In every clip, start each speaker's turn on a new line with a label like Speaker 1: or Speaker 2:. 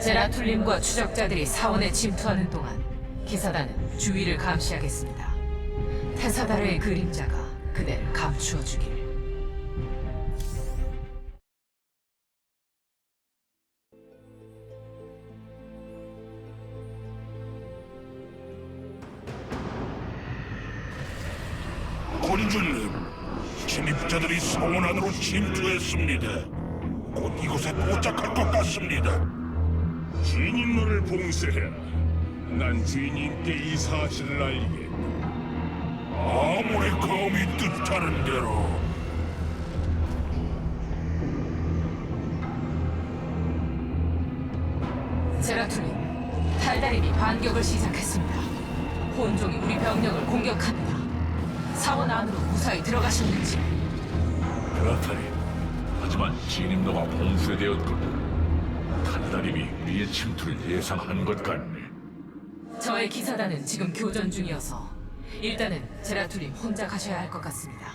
Speaker 1: 제라툴림과 추적자들이 사원에 침투하는 동안 기사단은 주위를 감시하겠습니다. 테사다르의 그림자가 그대를 감추어 주길.
Speaker 2: 군주님, 침입자들이 성원 안으로 침투했습니다. 곧 이곳에 도착할 것 같습니다.
Speaker 3: 주인님 너를 봉쇄해라. 난 주인님께 이 사실을 알리게.
Speaker 2: 아무의 검이 뜻하는 대로
Speaker 1: 제라툴림, 탈다림이 반격을 시작했습니다. 혼종이 우리 병력을 공격합니다. 사원 안으로 무사히 들어가셨는지
Speaker 4: 그렇다니. 하지만 진임로가 봉쇄되었군. 탄다림이 우리의 침투를 예상한 것 같네.
Speaker 1: 저의 기사단은 지금 교전 중이어서 일단은 제라툴림 혼자 가셔야 할 것 같습니다.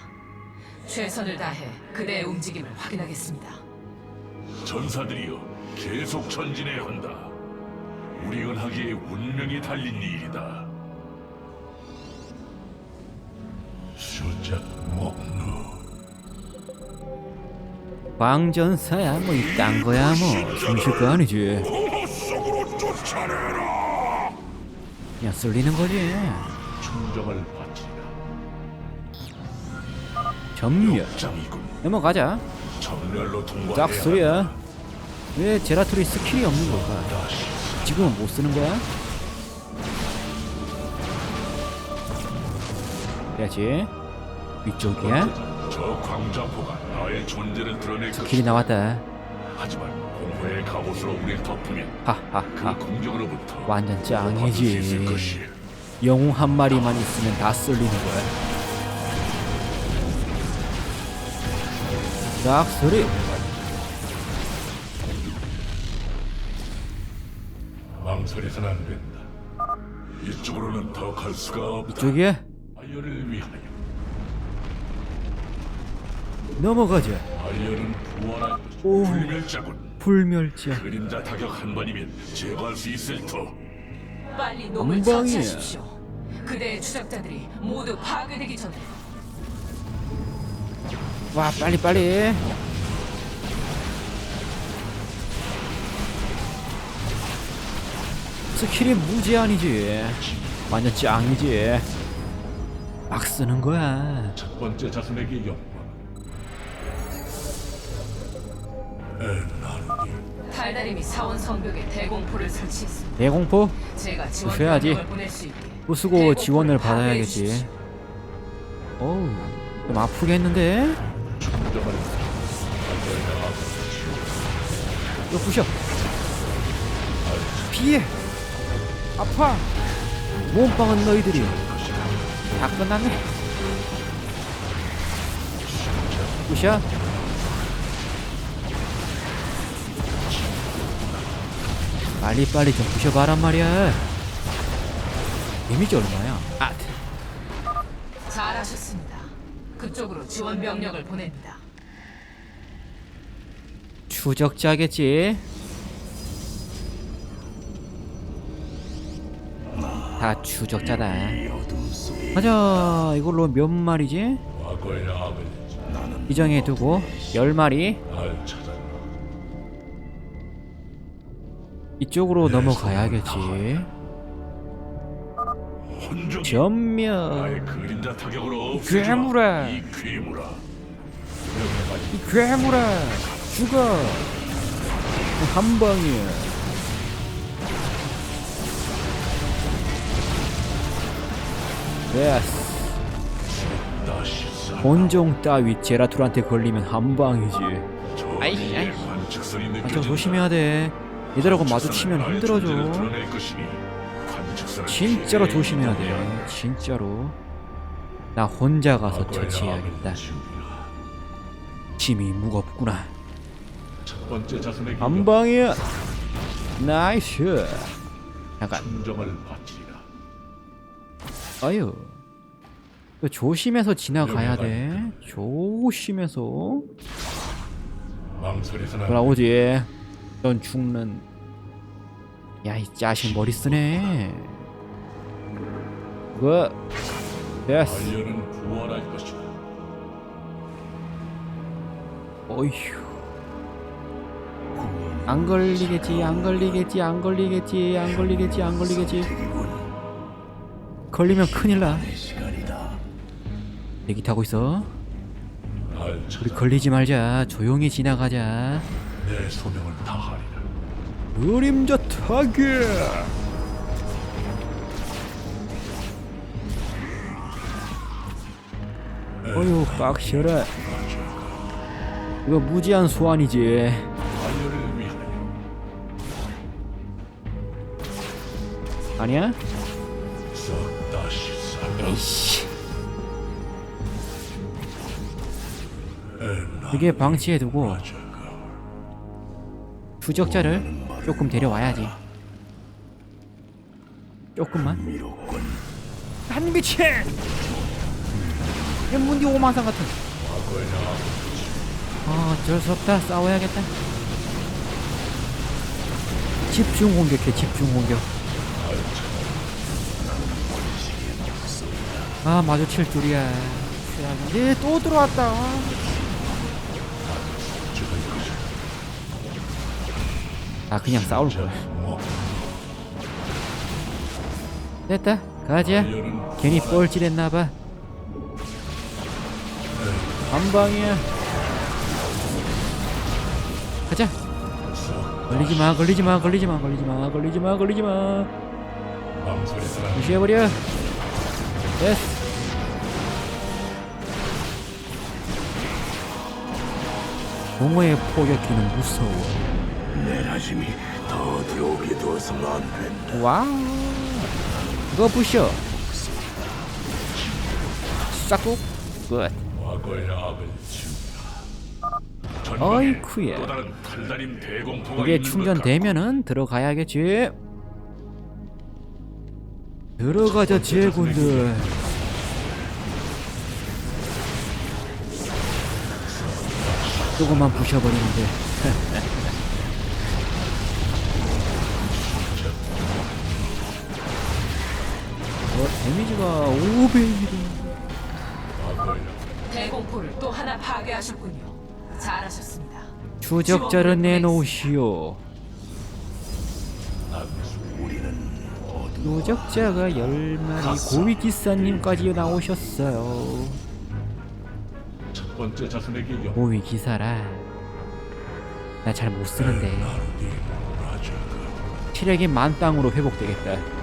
Speaker 1: 최선을 다해 그대의 움직임을 확인하겠습니다.
Speaker 4: 전사들이여, 계속 전진해야 한다. 우리 은하계의 운명이 달린 일이다.
Speaker 2: 수작
Speaker 5: 왕전사야 뭐 이딴 거야 뭐. 숨쉴 거 아니지. 그냥 쏠리는 거지.
Speaker 4: 충정을 바치라. 짱이군.
Speaker 5: 넘어가자.
Speaker 4: 전멸로 통과해야
Speaker 5: 짝 소리야. 왜 제라툴이 스킬이 없는 걸까? 지금은 못 쓰는 거야? 그래야지. 위쪽이야
Speaker 4: 저 광자포가 나의 존재를 드러낼
Speaker 5: 길이
Speaker 4: 것이다.
Speaker 5: 나왔다
Speaker 4: 하지만 공허의 갑옷으로 우리를 덮으면 그
Speaker 5: 하하하
Speaker 4: 공격으로부터
Speaker 5: 완전
Speaker 4: 받을 수 있을
Speaker 5: 짱이지. 영웅 한 마리만 있으면 다 쏠리는 거야 짝 소리
Speaker 4: 망설여서는 안 된다. 이쪽으로는 더 갈 수가 없다.
Speaker 5: 이쪽이야?
Speaker 4: 아이어를 위하여.
Speaker 5: 넘어가자
Speaker 4: 아이어는 부활한
Speaker 5: 오.
Speaker 4: 불멸자군.
Speaker 5: 불멸자
Speaker 4: 그림자 타격 한 번이면 제거할 수 있을 터.
Speaker 1: 빨리 놈을. 처치하십시오. 그대의 추적자들이 모두 파괴되기 전에
Speaker 5: 와 빨리 빨리 스킬이 무제한이지 완전 짱이지 막 쓰는 거야
Speaker 4: 첫 번째 자손에게 영 광.
Speaker 1: 탈다림이 사원 성벽에 대공포를 설치했습니다.
Speaker 5: 대공포?
Speaker 1: 제가 지원
Speaker 5: 부숴야지.
Speaker 1: 병력을 보낼 수 있게
Speaker 5: 부수고
Speaker 1: 대공포를
Speaker 5: 지원을 받아야겠지
Speaker 1: 주십시오.
Speaker 5: 어우 좀 아프겠는데? 이거 부셔 피해 아파 몸빵은 너희들이 다 끝났네 부셔 빨리빨리 좀 부셔봐란 말이야 데미지 얼마야? 아
Speaker 1: 잘하셨습니다. 그쪽으로 지원 병력을 보냅니다.
Speaker 5: 추적자겠지 다 추적자다 가자 이걸로 몇 마리지? 이정해 두고 열 마리 이쪽으로 넘어가야겠지
Speaker 4: 혼종.
Speaker 5: 전면. 괴물아.
Speaker 4: 이 괴물아.
Speaker 5: 이 괴물아 죽어 한 방이야
Speaker 4: 사.
Speaker 5: 본종 따위 제라툴한테 걸리면 한 방이지 아이, 아이.
Speaker 4: 아,
Speaker 5: 저. 조심해야 돼 얘들하고 마주치면 힘들어져. 진짜로 조심해야 돼. 진짜로. 나 혼자 가서 처치해야겠다. 짐이 무겁구나. 한 방이야 나이스. 잠깐. 아유. 또 조심해서 지나가야 돼. 조심해서. 돌아오지 넌 죽는. 야 이 자식 머리 쓰네. 그거 됐어.
Speaker 6: 반려는 부활할 것이다.
Speaker 5: 어휴. 안 걸리겠지 안 걸리겠지 안 걸리겠지 안 걸리겠지 안 걸리겠지. 걸리면 큰일 나. 대기 타고 있어.
Speaker 6: 날
Speaker 5: 우리
Speaker 6: 찾아.
Speaker 5: 걸리지 말자. 조용히 지나가자
Speaker 6: 내 소명을 다하리라.
Speaker 5: 그림자 타기 어휴 빡셔라. 이거 무지한 소환이지.
Speaker 6: 반려를 위하여.
Speaker 5: 아니야? 에이씨. 이게 방치해두고 추적자를 조금 데려와야지. 조금만. 한 미치 문디 오만상 같은. 아 어쩔 수 없다. 싸워야겠다. 집중 공격해 집중 공격. 아 마주칠 줄이야. 최악인데 또 들어왔다 아 그냥 싸울 거야. 됐다. 가자. 괜히 뻘짓했나봐. 한 방이야. 가자. 걸리지 마 걸리지 마 걸리지 마 걸리지 마 걸리지 마 걸리지 마. 무시해버려. 됐어. 공허의 포격기는 무서워
Speaker 4: 내 힘이 더 들어오게 두어서는 안 된다.
Speaker 5: 와우. 그거 부셔. 싹둑 끝
Speaker 6: 과거의 악을 지우라.
Speaker 5: 어이쿠야.
Speaker 6: 또 다른 탈다림 대공포가
Speaker 5: 이게
Speaker 6: 있는 것
Speaker 5: 충전되면은 들어가야겠지. 들어가자 제군들. 조금만 부셔버리면 돼 가 500이다
Speaker 1: 대공포를 또 하나 파괴하셨군요. 잘하셨습니다.
Speaker 5: 추적자를 내놓으시오. 추적자가 10마리 고위 기사님까지 나오셨어요.
Speaker 6: 첫 번째 자손에게 영
Speaker 5: 고위 기사라. 나 잘 못 쓰는데. 체력이 만 땅으로 회복되겠다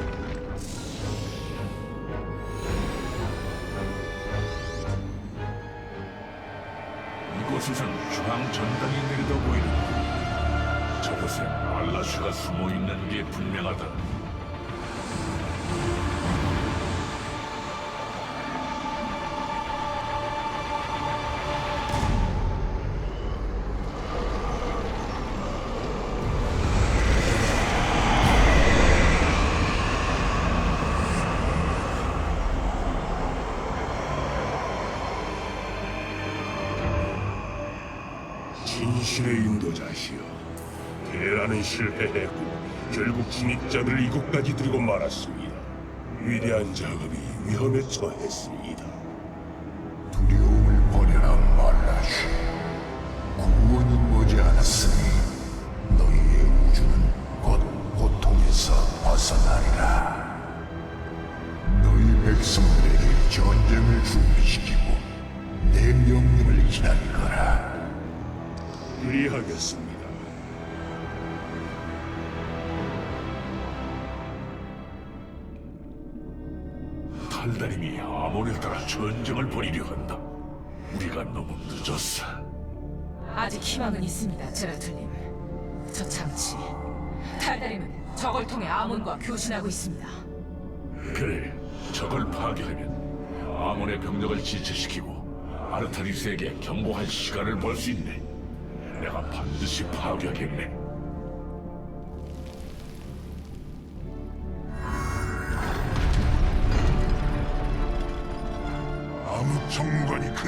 Speaker 4: 진실의 인도자시여 대란은 실패했고 결국 진입자들을 이곳까지 들고 말았습니다. 위대한 작업이 위험에 처했습니다 탈다림이 아몬을 따라 전쟁을 벌이려 한다. 우리가 너무 늦었어.
Speaker 1: 아직 희망은 있습니다, 제라툴님. 저 장치. 탈다림은 저걸 통해 아몬과 교신하고 있습니다.
Speaker 4: 그래, 저걸 파괴하면 아몬의 병력을 지체시키고 아르타리스에게 경고할 시간을 벌 수 있네. 내가 반드시 파괴하겠네.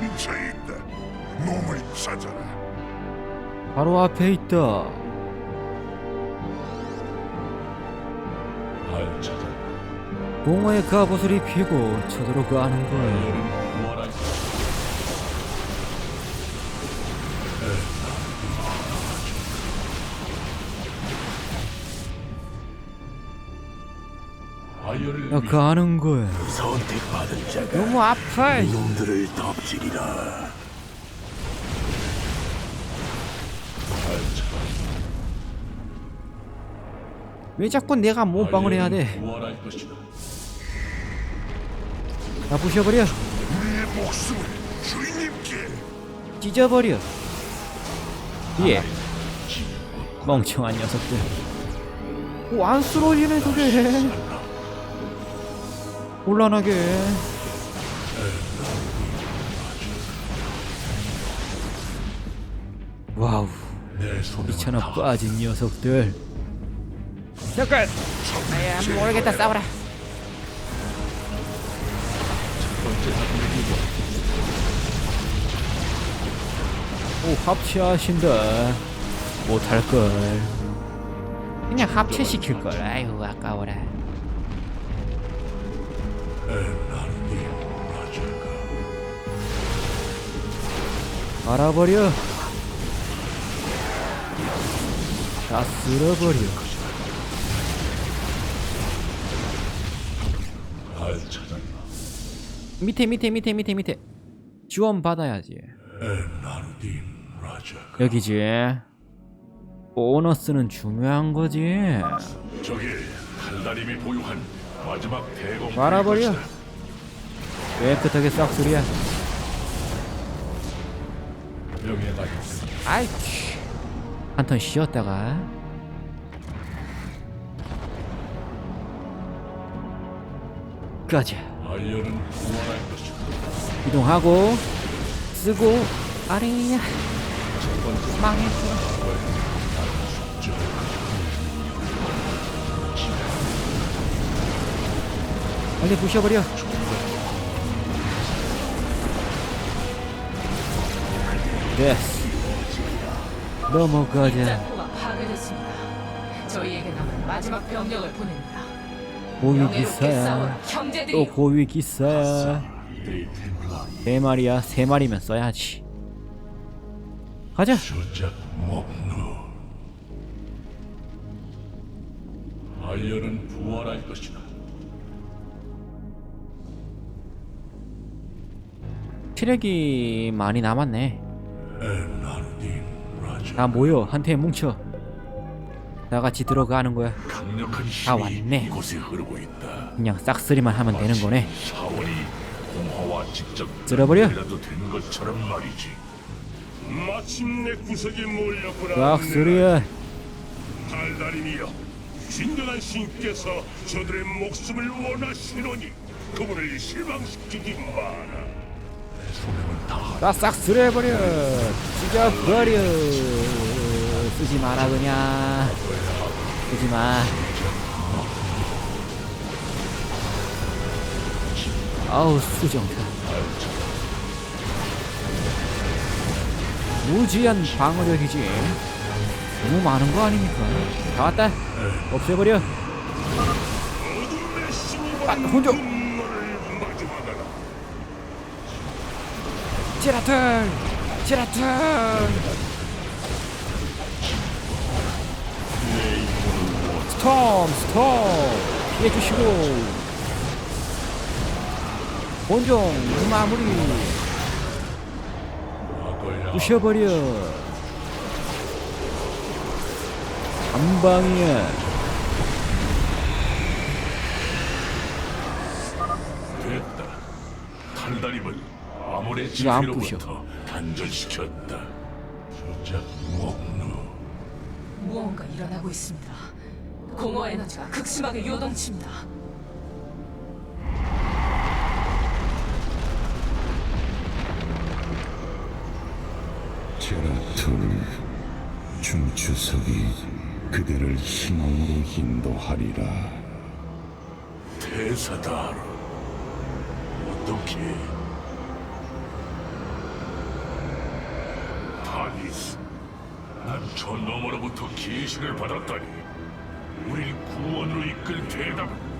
Speaker 4: 근처에 있다. 놈을 찾아라.
Speaker 5: 바로 앞에 있다
Speaker 6: 잘 찾아.
Speaker 5: 공허의 갑옷을 입히고 쳐들어가는 거야.
Speaker 6: 부활 위해
Speaker 5: 가는 거야.
Speaker 4: 선택받은 자가
Speaker 5: 너무 아파.
Speaker 4: 놈들을 덮치리라.
Speaker 5: 왜 자꾸 내가 몸빵을 해야 돼?
Speaker 6: 다
Speaker 5: 부셔버려.
Speaker 2: 우리의 목숨을 주인님께
Speaker 5: 찢어버려. 예. 멍청한 녀석들. 오, 안 쓰러지네 그게. 곤란하게. 와우, 미쳐나 빠진 녀석들. 잠깐. 아야, 모르겠다 싸워라. 오, 합체하신다. 못할걸. 그냥 합체시킬걸. 아이고, 아까워라. 알아버려. 다 쓸어버려.
Speaker 6: 잘 찾았나?
Speaker 5: 밑에, 밑에, 밑에, 밑에, 밑에. 지원 받아야지. 여기지. 보너스는 중요한 거지.
Speaker 4: 저게 칼날임이 보유한 마지막 대공.
Speaker 5: 말아버려. 깨끗하게 싹쓸이야.
Speaker 6: 명예가
Speaker 5: 아이, 한턴 쉬었다가. 가자.
Speaker 6: 아이어는 부활할 것이다.
Speaker 5: 이동하고 쓰고 아래야 망했어 빨리 부셔버려. 됐어 넘어가자.
Speaker 1: 짱포가 파괴됐습니다. 저희에게 남은 마지막 병력을 보냅니다.
Speaker 5: 고위 기사야 또
Speaker 1: 형제들이
Speaker 5: 고위 기사야 세 마리야 세 마리면 써야지. 가자.
Speaker 6: 아이어는 부활할 것이다.
Speaker 5: 체력이 많이 남았네. 다 모여 한테 뭉쳐. 다 같이 들어가는 거야. 다 왔네. 그냥 싹쓸이만 하면 되는 거네. 쓸어버려. 싹쓸이야.
Speaker 2: 달달임이여 진정한 신께서 저들의 목숨을 원하시노니 그분을 실망시키지 마라
Speaker 5: 다 싹쓸이해버려. 찢어버려. 쓰지 마라 그냥. 쓰지 마. 아우 수정타. 무지한 방어력이지. 너무 많은 거 아닙니까? 다 왔다. 없애버려. 아, 혼종.
Speaker 2: 분노를 마주하거라
Speaker 5: 제라툴! 제라툴! 스톰 스톰! 피해주시고. 본종 마무리.
Speaker 6: 막아야
Speaker 5: 부셔버려. 한 방이야
Speaker 4: 됐다. 탈다림을 아무의
Speaker 5: 이거 안
Speaker 4: 지휘로부터 단절시켰다.
Speaker 6: 주작 목루
Speaker 1: 무언가 일어나고 있습니다. 공허 에너지가 극심하게 요동칩니다.
Speaker 7: 제라툴 중추석이 그대를 희망으로 인도하리라
Speaker 4: 대사다. 어떻게? 하니스, 난 저 너머로부터 계시를 받았다니. 우릴 구원. 구원으로 이끌 대답은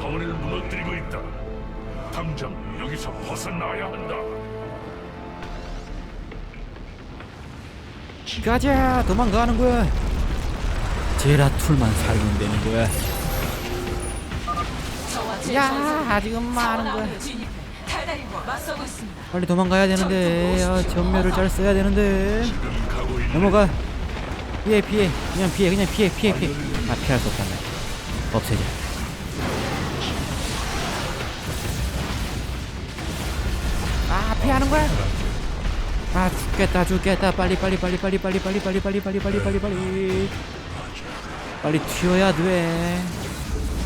Speaker 4: 사원을 무너뜨리고 있다. 당장 여기서 벗어나야 한다.
Speaker 5: 가자 도망가는 거야. 제라툴만 살면 되는 거야. 야, 아직은 많은 거야.
Speaker 1: 안으로 진입해. 달달임과 맞서고 있습니다.
Speaker 5: 빨리 도망가야 되는데 아, 전멸을 잘 써야 되는데.
Speaker 4: 지금 가고 있는
Speaker 5: 넘어가. 피해 피해. 그냥 피해 그냥 피해 피해 피해. 아 피할 수 없다네. 없애자 피하는 거야 아 죽겠다 죽겠다 빨리 빨리 빨리 빨리 빨리 빨리 빨리 빨리 빨리 빨리 빨리 빨리 빨리 튀어야 돼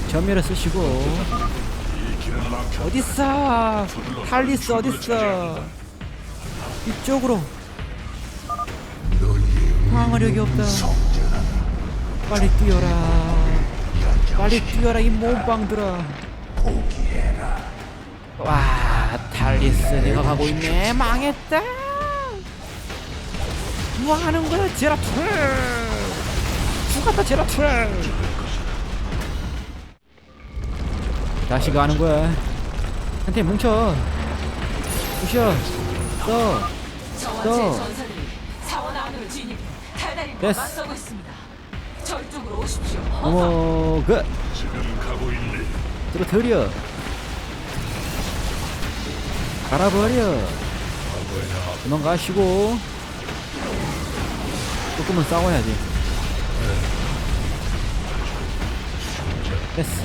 Speaker 5: 전멸을 쓰시고. 어딨어 탈리스 어딨어 이쪽으로 방어력이 없다 빨리 뛰어라 빨리 뛰어라 이 몸빵들아 와 아탈리스 네가 가고 있네. 네, 네, 네. 망했다. 뭐 하는 거야 제라툴? 죽었다 제라툴. 다시 뭐 가는 거야? 한테 뭉쳐. 부셔
Speaker 1: 또또
Speaker 5: 됐어. 어머 그. 들어 갈아버려. 도망가시고. 조금은 싸워야지. 됐어.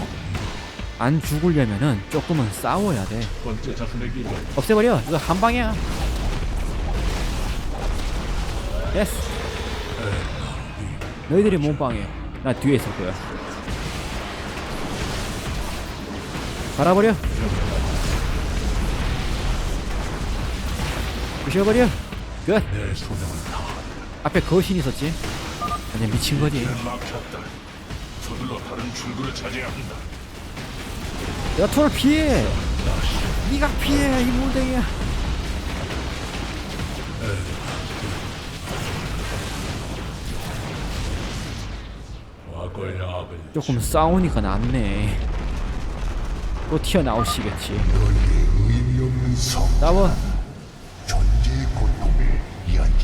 Speaker 5: 안 죽으려면은 조금은 싸워야 돼. 없애버려. 이거 한 방이야. 됐어. 너희들이 몸빵해. 나 뒤에 있을 거야. 갈아버려 부셔버려. 끝.
Speaker 4: 내 소명을 다
Speaker 5: 앞에 거신 있었지. 완전 미친 거지.
Speaker 4: 막혔다. 서둘러 다른 출구를 차지해야 한다.
Speaker 5: 야톨 피해. 니가 피해 이 물댕이야.
Speaker 6: 과거의 악을
Speaker 5: 조금 싸우니까 낫네. 또 튀어나오시겠지.
Speaker 8: 없는 성. 고통을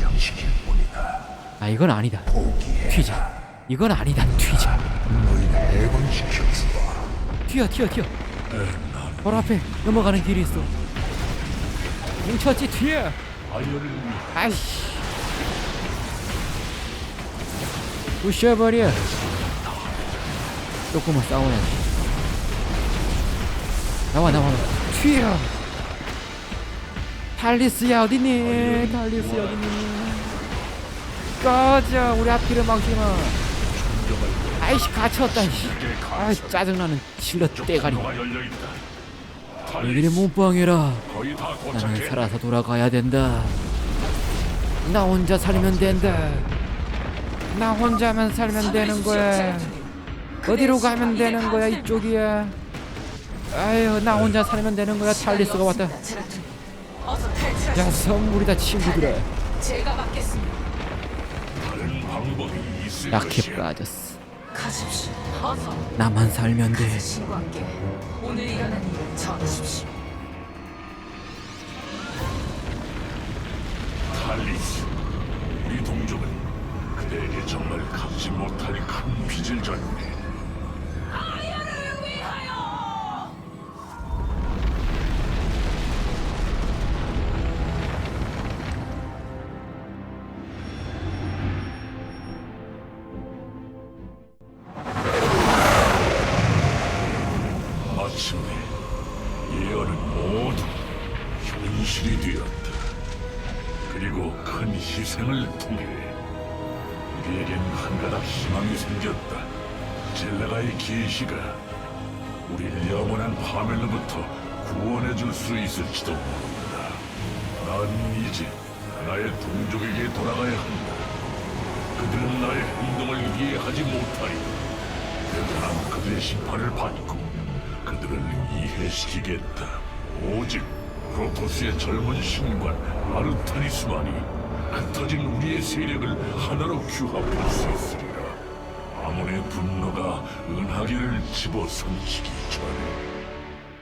Speaker 8: 연장시킬 뿐이다.
Speaker 5: 아 이건 아니다. 튀자. 이건 아니다. 튀자.
Speaker 8: 너희를.
Speaker 5: 튀어 튀어 튀어. 바로 앞에 넘어가는 길이 있어. 뭉쳤지 튀어.
Speaker 4: 위해
Speaker 5: 아이씨. 부셔버려. 조금은 싸워야지. 나와 나와 나와. 튀어. 탈리스야 어딨니? 탈리스야 어딨니 꺼져 우리 앞길을 막지마 아이씨 갇혔다 이씨 아이 짜증나는 실러 떼가리. 여기는 몸빵해라 나는. 살아서 돌아가야 된다. 나 혼자 살면 된다. 나 혼자만 살면 되는 거야. 어디로 가면 되는 거야 이쪽이야. 아유 나 혼자 살면 되는 거야. 탈리스가 왔다. 야 선물이다 친구들아. 약해. 빠졌어.
Speaker 1: 가십시오. 어서
Speaker 5: 나만 살면 돼.
Speaker 1: 신과 함께 오늘 일어난 일을 전하십시오.
Speaker 4: 탈리스, 우리 동족은 그대에게 정말 갚지 못할 큰 빚을 졌네. 우리에겐 한 가닥 희망이 생겼다. 젤라가의 계시가 우리를 영원한 파멸로부터 구원해 줄 수 있을지도 모른다. 난 이제 나의 동족에게 돌아가야 한다. 그들은 나의 행동을 이해하지 못하리. 난 그들의 심판을 받고 그들을 이해시키겠다. 오직 프로토스의 젊은 신관 아르타니스만이 흩어진 우리의 세력을 하나로 규합할 수 있으리라. 아몬의 분노가 은하계를 집어삼키기 전에